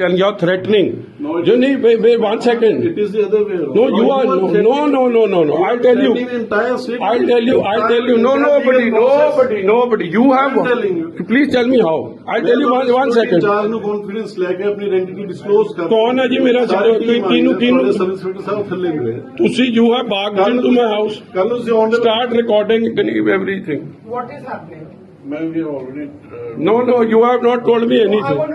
and you're threatening. No, it you is- need wait, wait one second. It is the other way around. No, you are no, threatening- no, no, no, no, no. you I'll are tell you. threatening the entire city. I'll tell you. I'll tell you. No, Entire nobody, legal process. nobody, nobody. You have. I'm telling you. Please tell me how. I'll tell you one, one second. ਚਾਰ ਨੂੰ confidence ਲੈ ਕੇ ਆਪਣੀ ਆਇਡੈਂਟੀ disclose ਕਰ ਕੌਣ ਹੈ ਜੀ ਮੇਰਾ ਸਾਰੀ ਸਾਰਾ- team ਕਿਹਨੂੰ- ਆਈ ਹੈ, ਕਿਹਨੂੰ- ਤੁਹਾਡੇ ਸਰਵਿਸ ਇੰਸਪੈਕਟਰ ਸਾਹਿਬ ਥੱਲੇ ਗਏ ਤੁਸੀਂ you have barged into my house. ਕੱਲ ਨੂੰ ਤੁਸੀਂ ਆਨ Start recording everything. What is happening? ਮੈਂ ਵੀ already No, no, you have not told me I anything. want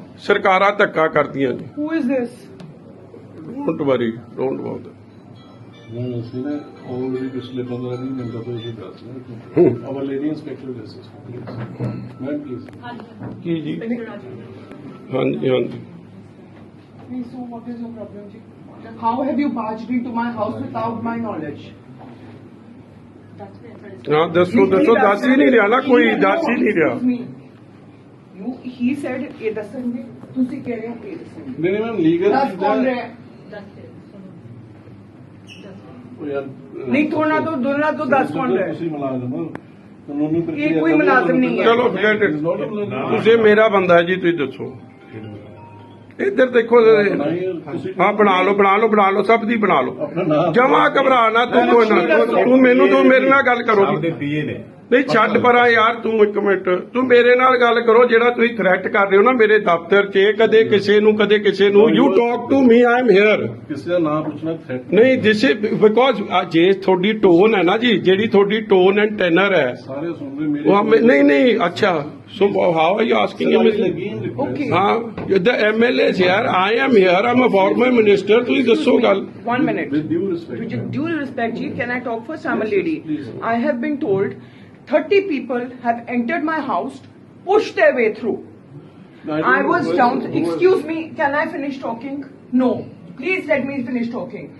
ਸਰਕਾਰਾਂ ਧੱਕਾ ਕਰਦੀਆਂ ਨੇ Who is this? Don't worry don't what ਨਹੀਂ ਅਸੀਂ ਨੇ ਆਲਰੇਡੀ ਪਿਛਲੇ 15 ਦਿਨ ਮਿੰਟ ਤੋਂ ਇਹ ਦੱਸ ਰਹੇ ਆਵਰ ਲੇਡੀ ਇੰਸਪੈਕਟਰ ਜਸਟਿਸ ਮੈਂ ਪਲੀਜ਼ ਕੀ ਜੀ? ਹਾਂਜੀ ਹਾਂਜੀ। Please, so what is your problem, ji? How have you barged into my house without my knowledge? ਹਾਂ ਦੱਸੋ ਦੱਸੋ ਦੱਸ ਹੀ ਨਹੀਂ ਰਿਹਾ ਨਾ ਕੋਈ ਦੱਸ ਹੀ ਨਹੀਂ ਰਿਹਾ। Excuse me. You, he said, ਇਹ ਦੱਸਣਗੇ ਤੁਸੀਂ ਕਹਿ ਰਹੇ ਹੋ ਇਹ ਦੱਸਣਗੇ ਨਹੀਂ ਨਹੀਂ ਮੈਂ ਲੀਗਲ ਦੱਸ ਕੌਣ ਰਿਹਾ? ਹੈ? ਨਹੀਂ ਥੋੜਾ ਤੋਂ ਦੋਨਾਂ ਤੋਂ ਦੱਸ ਕੌਣ ਰਿਹਾ? ਹੈ? ਤੁਸੀਂ ਮੁਲਾਜ਼ਮ ਹੋ। ਕਾਨੂੰਨੀ ਪ੍ਰਕਿਰਿਆ ਕੋਈ ਮੁਲਾਜ਼ਮ ਨਹੀਂ ਹੈ। ਚਲੋ forget it. ਤੁਸੀਂ ਮੇਰਾ ਬੰਦਾ ਹੈ ਜੀ ਤੁਸੀਂ ਦੱਸੋ। ਇੱਧਰ ਦੇਖੋ ਤੁਸੀਂ ਹਾਂ ਬਣਾ ਲਓ ਬਣਾ ਲਓ ਬਣਾ ਲਓ ਸਭ ਦੀ ਬਣਾ ਲਓ। ਜਮਾ ਘਬਰਾ ਨਾ ਤੂੰ ਕੋਈ ਨਾ ਤੂੰ ਮੈਨੂੰ ਤੂੰ ਮੇਰੇ ਨਾਲ ਗੱਲ ਕਰੋ। ਦੇ ਪੀਏ ਨੇ। ਨਹੀਂ ਛੱਡ ਪਰਾਂ ਯਾਰ ਤੂੰ ਇੱਕ ਮਿੰਟ। ਤੂੰ ਮੇਰੇ ਨਾਲ ਗੱਲ ਕਰੋ ਜਿਹੜਾ ਤੁਸੀਂ ਥ੍ਰੈਟ ਕਰ ਰਹੇ ਹੋ ਨਾ ਮੇਰੇ ਦਫ਼ਤਰ 'ਚ ਕਦੇ ਕਿਸੇ ਨੂੰ ਕਦੇ ਕਿਸੇ ਨੂੰ। You talk to me I am here ਕਿਸੇ ਦਾ ਨਾਮ ਪੁੱਛਣਾ ਥ੍ਰੈਟ ਨਹੀਂ ਦਿਸ ਇਜ਼ ਬਿਕੋਜ਼ ਜੇ ਤੁਹਾਡੀ ਟੋਨ ਹੈ ਨਾ ਜੀ ਜਿਹੜੀ ਤੁਹਾਡੀ ਟੋਨ ਐਂਡ ਟੈਨਰ ਹੈ ਸਾਰੇ ਸੁਣ ਰਹੇ ਮੇਰੇ ਉਹ ਹਮੇ- ਨਹੀਂ ਨਹੀਂ ਅੱਛਾ। So how are you asking Okay. ਹਾਂ ਦ ਐਮਐਲਏ ਯਾਰ I am here um a farmer minister ਤੁਸੀਂ ਦੱਸੋ ਗੱਲ। One minute. With due respect With due respect, Ji, can I talk first? I'm a lady. I have been told 30 people have entered my house, pushed their way through. I was down. Excuse me, can I finish talking? No. Please let me finish talking.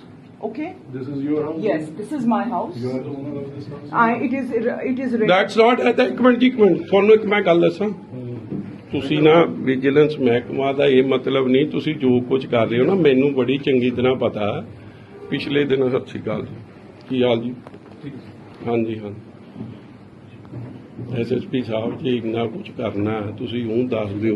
Okay. This is your house? Yes, this is my house. You are the owner of this house? I. It is. It is. That's not ਇੱਕ ਮਿੰਟ ਇੱਕ minute ਤੁਹਾਨੂੰ ਇੱਕ ਮੈਂ ਗੱਲ ਦੱਸਾਂ ਤੁਸੀਂ ਨਾ ਵਿਜੀਲੈਂਸ ਮਹਿਕਮਾ ਦਾ ਇਹ ਮਤਲਬ ਨਹੀਂ ਤੁਸੀਂ ਜੋ ਕੁਝ ਕਰ ਰਹੇ ਹੋ ਨਾ ਮੈਨੂੰ ਬੜੀ ਚੰਗੀ ਤਰ੍ਹਾਂ ਪਤਾ ਹੈ ਪਿਛਲੇ ਦਿਨ ਸਤਿ ਸ਼੍ਰੀ ਅਕਾਲ ਜੀ ਕੀ ਹਾਲ ਜੀ ਹਾਂਜੀ ਹਾਂ ਐਸਐਸਪੀ ਸਾਹਿਬ ਜੀ ਇੰਨਾ ਕੁਝ ਕਰਨਾ ਹੈ, ਤੁਸੀਂ ਉਹ ਦੱਸ ਦਿਓ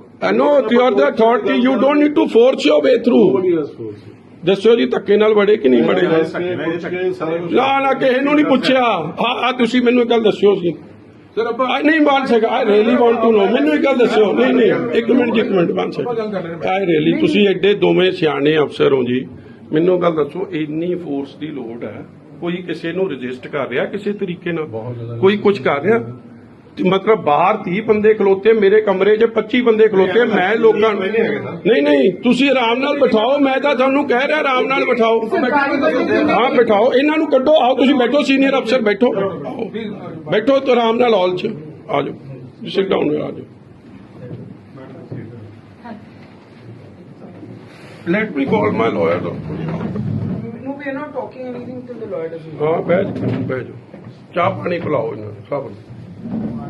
I know you are the authority you don't need to force your way through Nobody has forced you. ਦੱਸੋ ਜੀ ਧੱਕੇ ਨਾਲ ਵੜੇ ਕਿ ਨਹੀਂ ਵੜੇ? ਨਾ ਨਾ ਕਿਸੇ ਨੂੰ ਨਹੀਂ ਪੁੱਛਿਆ। ਆ ਆ ਤੁਸੀਂ ਮੈਨੂੰ ਇੱਕ ਗੱਲ ਦੱਸਿਓ ਜੀ। ਸਰ ਆਪਾਂ ਨਹੀਂ ਬਣ ਸਕਾ I really want to know ਮੈਨੂੰ ਇੱਕ ਗੱਲ ਦੱਸਿਓ। ਨਹੀਂ ਨਹੀਂ ਇੱਕ ਮਿੰਟ ਇੱਕ ਮਿੰਟ ਬਣ ਸਕਾ ਆਈ ਰੀਲੀ ਤੁਸੀਂ ਐਡੇ ਦੋਵੇਂ ਸਿਆਣੇ ਅਫਸਰ ਹੋ ਜੀ। ਮੈਨੂੰ ਗੱਲ ਦੱਸੋ ਇੰਨੀ ਫੋਰਸ ਦੀ ਲੋੜ ਹੈ। ਕੋਈ ਕਿਸੇ ਨੂੰ ਰਜਿਸਟ ਕਰ ਰਿਹਾ ਕਿਸੇ ਤਰੀਕੇ ਨਾਲ? ਕੋਈ ਕੁਝ ਕਰ ਰਿਹਾ? ਮਤਲਬ ਬਾਹਰ 30 ਬੰਦੇ ਖਲੋਤੇ ਮੇਰੇ ਕਮਰੇ 'ਚ 25 ਬੰਦੇ ਖਲੋਤੇ ਮੈਂ ਲੋਕਾਂ ਨੂੰ। ਨਹੀਂ ਨਹੀਂ ਤੁਸੀਂ ਆਰਾਮ ਨਾਲ ਬਿਠਾਓ ਮੈਂ ਤਾਂ ਤੁਹਾਨੂੰ ਕਹਿ ਰਿਹਾ ਆਰਾਮ ਨਾਲ ਬਿਠਾਓ। ਹਾਂ ਬਿਠਾਓ ਇਹਨਾਂ ਨੂੰ ਕੱਢੋ ਆਓ ਤੁਸੀਂ ਬੈਠੋ ਸੀਨੀਅਰ ਅਫਸਰ ਬੈਠੋ। ਬੈਠੋ ਤੇ ਆਰਾਮ ਨਾਲ ਹਾਲ 'ਚ ਆ ਜਾਓ ਸਿਟ ਡਾਊਨ ਆ ਜਾਓ। Let me call my lawyer No, we are not talking anything till the lawyer doesn't. ਹਾਂ ਬਹਿ ਜਾ ਚਾਹ ਪਾਣੀ ਪਿਲਾਓ ਇਹਨਾਂ ਨੂੰ ਸਭ ਨੂੰ।